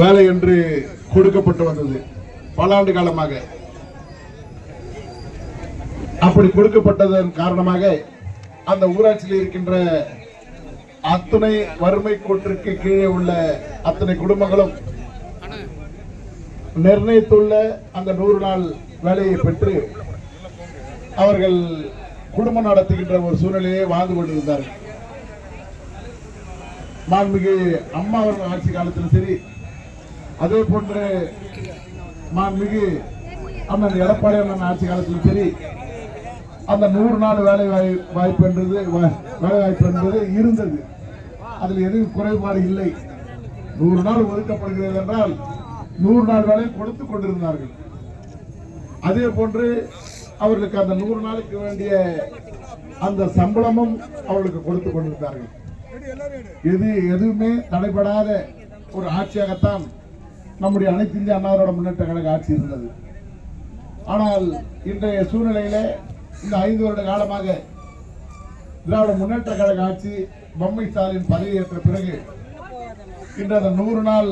வேலை என்று கொடுக்கப்பட்டு வந்தது. பல ஆண்டு காலமாக. அப்படி கொடுக்கப்பட்டதன் காரணமாக அந்த ஊராட்சியில் இருக்கின்ற அத்தனை வறுமை கோட்டிற்கு கீழே உள்ள அத்தனை குடும்பங்களும் நிர்ணயித்துள்ள அந்த நூறு நாள் வேலையை பெற்று அவர்கள் குடும்பம் நடத்துகின்ற ஒரு சூழ்நிலையை வாழ்ந்து கொண்டிருந்தார்கள். மாண்புமிகு அம்மா அவர்கள் ஆட்சி காலத்திலும் சரி அதே போன்று மிகு அண்ணன் எடப்பாடி அண்ணன் ஆட்சி காலத்திலும் சரி அந்த நூறு நாள் வேலை வாய்- வாய்ப்பு என்றது வேலை வாய்ப்பு என்பது இருந்தது. அதில் எதுவும் குறைபாடு இல்லை. நூறு நாள் ஒதுக்கப்படுகிறது என்றால் நூறு நாள் வேலை கொடுத்து கொண்டிருந்தார்கள். அதே போன்று அவர்களுக்கு அந்த நூறு நாளுக்கு வேண்டிய அந்த சம்பளமும் அவர்களுக்கு கொடுத்து கொண்டிருந்தார்கள். எது எதுவுமே தடைபடாத ஒரு ஆட்சியாகத்தான் நம்முடைய அனைத்து இந்திய அண்ணாவரோட முன்னேற்ற கழக ஆட்சி இருந்தது. ஆனால் இன்றைய சூழ்நிலையில இந்த ஐந்து வருட காலமாக திராவிட முன்னேற்ற கழக ஆட்சி பொம்மை ஸ்டாலின் பதவியேற்ற பிறகு இன்று அந்த நூறு நாள்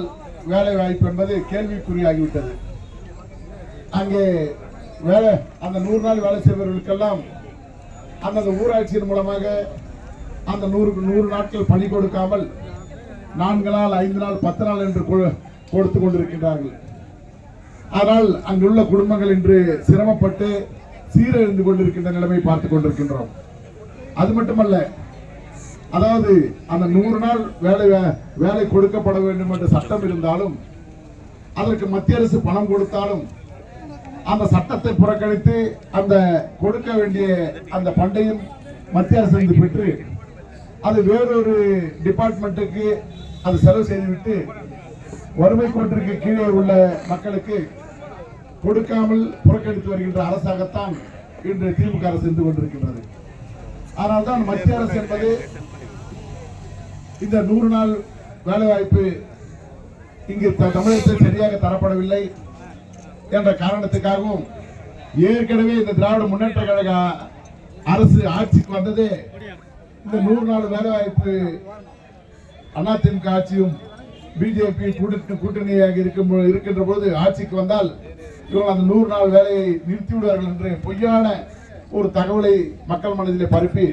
வேலை வாய்ப்பு என்பது கேள்விக்குறியாகிவிட்டது. அங்கே வேலை அந்த நூறு நாள் வேலை செய்பவர்களுக்கெல்லாம் அந்தந்த ஊராட்சியின் மூலமாக அந்த நூறு நூறு நாட்கள் பணி கொடுக்காமல் நான்கு நாள் ஐந்து நாள் பத்து நாள் என்று கொடுத்து கொண்டிருக்கின்றார்கள் ஆனால் அங்குள்ள குடும்பங்கள் இன்று சிரமப்பட்டு சீரழிந்து கொண்டிருக்கின்ற நிலைமை பார்த்துக் கொண்டிருக்கின்றோம். அது மட்டுமல்ல அதாவது அந்த நூறு நாள் வேலை வேலை கொடுக்கப்பட வேண்டும் என்ற சட்டம் இருந்தாலும் அதற்கு மத்திய அரசு பணம் கொடுத்தாலும் அந்த சட்டத்தை புறக்கணித்து அந்த கொடுக்க வேண்டிய அந்த பண்டையும் மத்திய அரசு பெற்று அது வேறொரு டிபார்ட்மெண்ட்டுக்கு அது செலவு செய்துவிட்டு வறுமை கோட்டிற்கு கீழே உள்ள மக்களுக்கு கொடுக்காமல் புறக்கணித்து வருகின்ற அரசாகத்தான் இன்று திமுக அரசு இருந்து கொண்டிருக்கின்றது. அதனால்தான் மத்திய அரசு என்பது இந்த நூறு நாள் வேலைவாய்ப்பு இங்கு த- தமிழகத்தில் சரியாக தரப்படவில்லை என்ற காரணத்துக்காகவும் ஏற்கனவே இந்த திராவிட முன்னேற்ற கழக அரசு ஆட்சிக்கு வந்ததே இந்த நூறு நாள் வேலைவாய்ப்பு அதிமுக ஆட்சியும் பிஜேபி கூட்டணி கூட்டணியாக இருக்கும் இருக்கின்ற போது ஆட்சிக்கு வந்தால் இவர்கள் அந்த நூறு நாள் வேலையை நிறுத்தி விடுவார்கள் என்று பொய்யான ஒரு தகவலை மக்கள் மனதிலே பரப்பி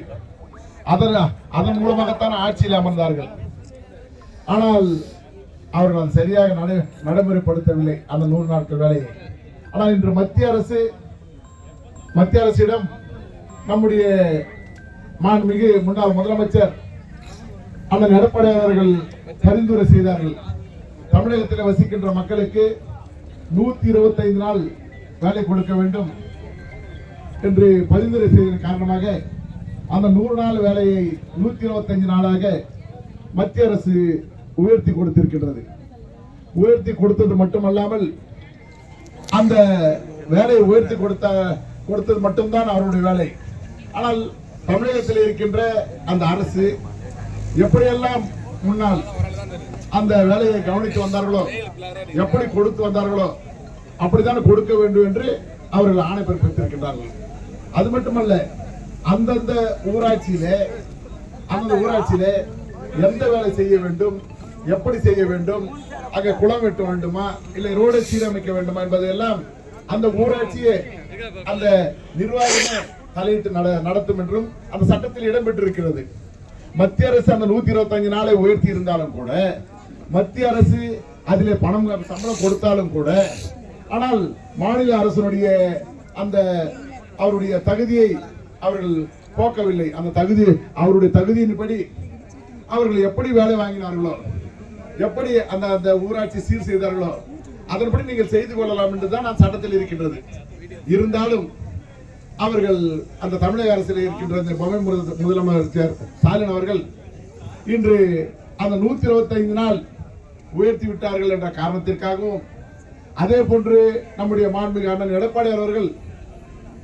அதன் அதன் மூலமாகத்தான் ஆட்சியில் அமர்ந்தார்கள். ஆனால் அவர்கள் அதை சரியாக நடைமுறைப்படுத்தவில்லை அந்த நூறு நாட்கள் வேலையை. ஆனால் இன்று மத்திய அரசு மத்திய அரசிடம் நம்முடைய மாண்புமிகு முன்னாள் முதலமைச்சர் அந்த எடப்பாடி பரிந்துரை செய்தார்கள். தமிழகத்தில் வசிக்கின்ற மக்களுக்கு நூத்தி இருபத்தைந்து நாள் வேலை கொடுக்க வேண்டும் என்று பரிந்துரை செய்ததன் காரணமாக அந்த நூறு நாள் வேலையை நூத்தி இருபத்தஞ்சு நாளாக மத்திய அரசு உயர்த்தி கொடுத்திருக்கின்றது. உயர்த்தி கொடுத்தது மட்டுமல்லாமல் அந்த வேலையை உயர்த்தி கொடுத்த கொடுத்தது மட்டும்தான் அவருடைய வேலை. ஆனால் தமிழகத்தில் இருக்கின்ற அந்த அரசு எப்படியெல்லாம் முன்னால் அந்த வேலையை கவனித்து வந்தார்களோ எப்படி கொடுத்து வந்தார்களோ அப்படித்தான் கொடுக்க வேண்டும் என்று அவர்கள் ஆணை பிறப்பித்திருக்கின்றார்கள் அது மட்டுமல்ல அந்தந்த ஊராட்சியிலே அந்த ஊராட்சியிலே எந்த வேலை செய்ய வேண்டும் எப்படி செய்ய வேண்டும் அங்கே குளம் வெட்ட வேண்டுமா இல்லை ரோடை சீரமைக்க வேண்டுமா என்பதையெல்லாம் அந்த ஊராட்சியே அந்த நிர்வாகமே தலையிட்டு நட நடத்தும் என்றும் அந்த சட்டத்தில் இடம்பெற்றிருக்கிறது. மத்திய அரசு அந்த நூத்தி இருபத்தஞ்சு நாளை உயர்த்தி இருந்தாலும் கூட மத்திய அரசு அதிலே பணம் சம்பளம் கொடுத்தாலும் கூட ஆனால் மாநில அரசனுடைய அந்த அவருடைய தகுதியை அவர்கள் போக்கவில்லை. அந்த தகுதி அவருடைய தகுதியின்படி அவர்கள் எப்படி வேலை வாங்கினார்களோ எப்படி அந்த அந்த ஊராட்சி சீர் செய்தார்களோ அதன்படி நீங்கள் செய்து கொள்ளலாம் என்று தான் நான் சட்டத்தில் இருக்கின்றது. இருந்தாலும் அவர்கள் அந்த தமிழக அரசில் இருக்கின்ற அந்த பொம்மை முதலமைச்சர் ஸ்டாலின் அவர்கள் இன்று அந்த நூத்தி இருபத்தைந்து நாள் உயர்த்தி விட்டார்கள் என்ற காரணத்திற்காகவும் அதே போன்று நம்முடைய மாண்புமிகு அண்ணன் எடப்பாடி அவர்கள்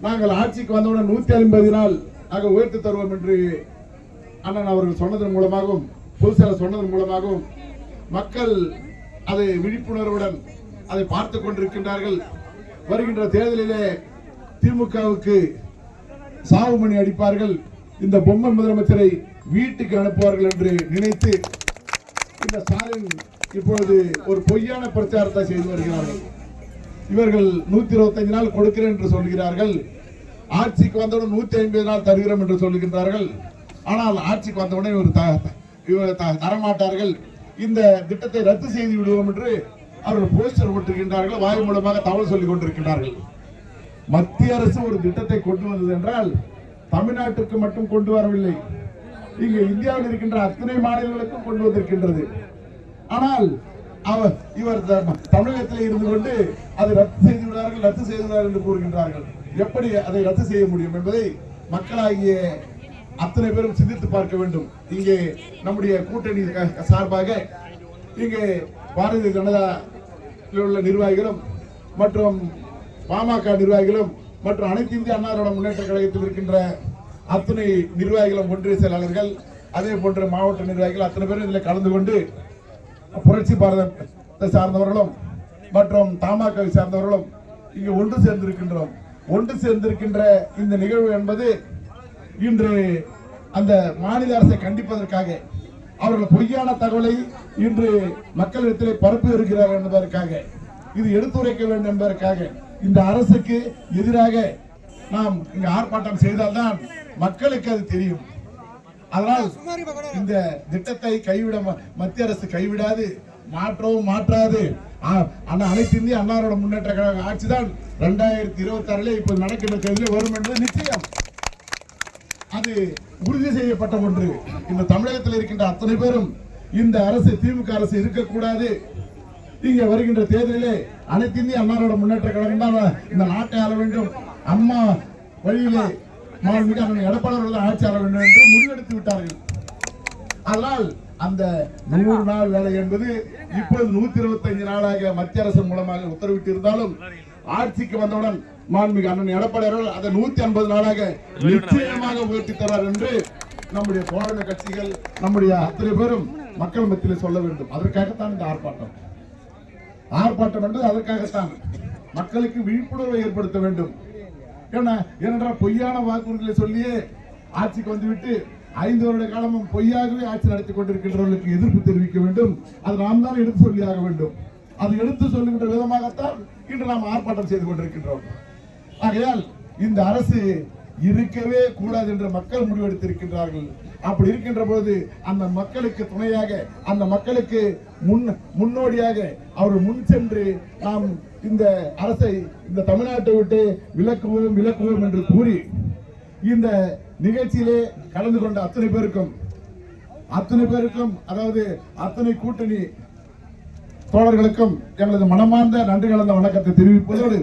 நாங்கள் ஆட்சிக்கு வந்தவுடன் நூத்தி ஐம்பது நாள் நாங்கள் உயர்த்தி தருவோம் என்று அண்ணன் அவர்கள் சொன்னதன் மூலமாகவும் பொதுச்செயலர் சொன்னதன் மூலமாகவும் மக்கள் அதை விழிப்புணர்வுடன் அதை பார்த்து கொண்டிருக்கின்றார்கள். வருகின்ற தேர்தலிலே திமுகவுக்கு சாவு மணி அடிப்பார்கள். இந்த பொம்மை முதலமைச்சரை வீட்டுக்கு அனுப்புவார்கள் என்று நினைத்து இந்த ஸ்டாலின் இப்பொழுது ஒரு பொய்யான பிரச்சாரத்தை செய்து வருகிறார்கள். இவர்கள் நூத்தி இருபத்தஞ்சு நாள் கொடுக்கிறேன் என்று சொல்கிறார்கள். ஆட்சிக்கு வந்தவுடன் நூத்தி ஐம்பது நாள் தருகிறோம் என்று சொல்கின்றார்கள். ஆனால் ஆட்சிக்கு வந்தவுடனே இவர் த- இவர் த- தரமாட்டார்கள். இந்த திட்டத்தை ரத்து செய்து விடுவோம் என்று அவர்கள் போஸ்டர் போட்டிருக்கின்றார்கள். வாய் மூலமாக தகவல் சொல்லிக் கொண்டிருக்கிறார்கள் மத்திய அரசு ஒரு திட்டத்தை கொண்டு வந்தது என்றால் தமிழ்நாட்டுக்கு மட்டும் கொண்டு வரவில்லை. இங்கு இந்தியாவில் இருக்கின்ற அத்தனை மாநிலங்களுக்கும் கொண்டு வந்திருக்கின்றது. ஆனால் அவர் இவர் த- தமிழகத்தில் இருந்து கொண்டு அதை ரத்து செய்து விடுவார்கள் ரத்து செய்து என்று கூறுகின்றார்கள். எப்படி அதை ரத்து செய்ய முடியும் என்பதை மக்களாகிய அத்தனை பேரும் சிந்தித்து பார்க்க வேண்டும். இங்கே நம்முடைய கூட்டணி சார்பாக இங்கே பாரதிய ஜனதா உள்ள நிர்வாகிகளும் மற்றும் பாமக நிர்வாகிகளும் மற்றும் அனைத்து இந்திய அன்னாரோட முன்னேற்ற கழகத்தில் இருக்கின்ற அத்தனை நிர்வாகிகளும் ஒன்றிய செயலாளர்கள் அதே போன்ற மாவட்ட நிர்வாகிகள் அத்தனை பேரும் இதில் கலந்து கொண்டு புரட்சி பாரதத்தை சார்ந்தவர்களும் மற்றும் தமாகவை சார்ந்தவர்களும் இங்கு ஒன்று சேர்ந்திருக்கின்றோம். ஒன்று சேர்ந்திருக்கின்ற இந்த நிகழ்வு என்பது இன்று அந்த மாநில அரசை கண்டிப்பதற்காக அவர்கள் பொய்யான தகவலை இன்று மக்களிடத்திலே பரப்பி இருக்கிறார்கள் என்பதற்காக இது எடுத்துரைக்க வேண்டும் என்பதற்காக இந்த அரசுக்கு எதிராக நாம் இங்கு ஆர்ப்பாட்டம் செய்தால்தான் மக்களுக்கு அது தெரியும். அதனால் இந்த திட்டத்தை கைவிட மத்திய அரசு கைவிடாது மாற்றவும் மாற்றாது. அனைத்து இந்திய அன்னாரோட முன்னேற்ற கழக ஆட்சிதான் ரெண்டாயிரத்தி இருபத்தி ஆறுல இப்ப நடக்கின்ற தேர்தலில் வரும் என்பது நிச்சயம். அது உறுதி செய்யப்பட்ட ஒன்று. இந்த தமிழகத்தில் இருக்கின்ற அத்தனை பேரும் இந்த அரசு திமுக அரசு இருக்கக்கூடாது. இங்க வருகின்ற தேர்தலிலே அனைத்து இந்திய அன்னாரோட முன்னேற்ற கழகம் தான் இந்த நாட்டை ஆள வேண்டும். அம்மா வழியிலே மாண்புமிகு அண்ணன் ஆட்சி ஆள வேண்டும் என்று முடிவெடுத்து விட்டார்கள். அதனால் அந்த நூறு நாள் வேலை என்பது இப்பொழுது நூத்தி இருபத்தி நாளாக மத்திய அரசு மூலமாக உத்தரவிட்டு இருந்தாலும் ஆட்சிக்கு வந்தவுடன் மாண்புமிகு அண்ணன் எடப்பாடி அவர்கள் அதை நூத்தி ஐம்பது நாளாக நிச்சயமாக உயர்த்தி தருவார் என்று நம்முடைய தோழமை கட்சிகள் நம்முடைய அத்தனை பேரும் மக்கள் மத்தியில் சொல்ல வேண்டும். அதற்காகத்தான் இந்த ஆர்ப்பாட்டம். ஆர்ப்பாட்டம் என்பது அதற்காகத்தான் மக்களுக்கு விழிப்புணர்வை ஏற்படுத்த வேண்டும். ஏன்னா ஏனென்றால் பொய்யான வாக்குறுதிகளை சொல்லியே ஆட்சிக்கு வந்துவிட்டு ஐந்து வருட காலமும் பொய்யாகவே ஆட்சி நடத்தி கொண்டிருக்கின்றவர்களுக்கு எதிர்ப்பு தெரிவிக்க வேண்டும். அது நாம் தான் எடுத்து சொல்லியாக வேண்டும். அது எடுத்து சொல்லுகின்ற விதமாகத்தான் இன்று நாம் ஆர்ப்பாட்டம் செய்து கொண்டிருக்கின்றோம். ஆகையால் இந்த அரசு இருக்கவே கூடாது என்று மக்கள் முடிவெடுத்திருக்கின்றார்கள். அப்படி இருக்கின்ற பொழுது அந்த மக்களுக்கு துணையாக அந்த மக்களுக்கு முன் முன்னோடியாக அவர் முன் சென்று நாம் இந்த அரசை இந்த தமிழ்நாட்டை விட்டு விலக்குவோம் விலக்குவோம் என்று கூறி இந்த நிகழ்ச்சியிலே கலந்து கொண்ட அத்தனை பேருக்கும் அத்தனை பேருக்கும் அதாவது அத்தனை கூட்டணி தோழர்களுக்கும் எங்களது மனமார்ந்த நன்றி கலந்த வணக்கத்தை தெரிவிப்பதோடு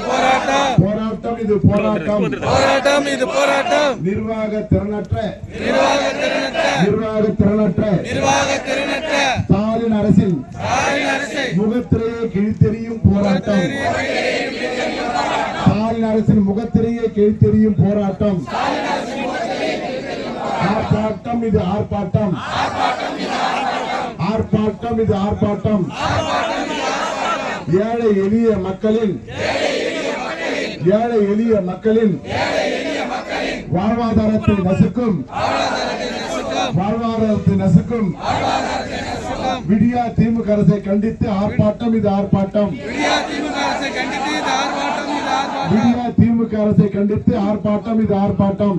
போராட்டம். போராட்டம் இது போராட்டம். போராட்டம் இது போராட்டம். நிர்வாக திறனற்ற. நிர்வாக திறனற்ற. நிர்வாக திறனற்ற. நிர்வாக திறனற்ற. ஸ்டாலின் அரசின். முகத்திரையை கிழித்தெறியும் போராட்டம். ஸ்டாலின் அரசின் முகத்திரையை கிழித்தெறியும் போராட்டம். ஆர்ப்பாட்டம் இது ஆர்ப்பாட்டம். ஆர்ப்பாட்டம் இது ஆர்ப்பாட்டம். ஏழை எளிய மக்களின். ஏழை எளிய மக்களின் வாழ்வாதாரத்தை நசுக்கும் வாழ்வாதாரத்தை நசுக்கும் விடியா திமுக அரசை கண்டித்து ஆர்ப்பாட்டம் இது ஆர்ப்பாட்டம். விடியா திமுக அரசை கண்டித்து இது ஆர்ப்பாட்டம் இது ஆர்ப்பாட்டம்.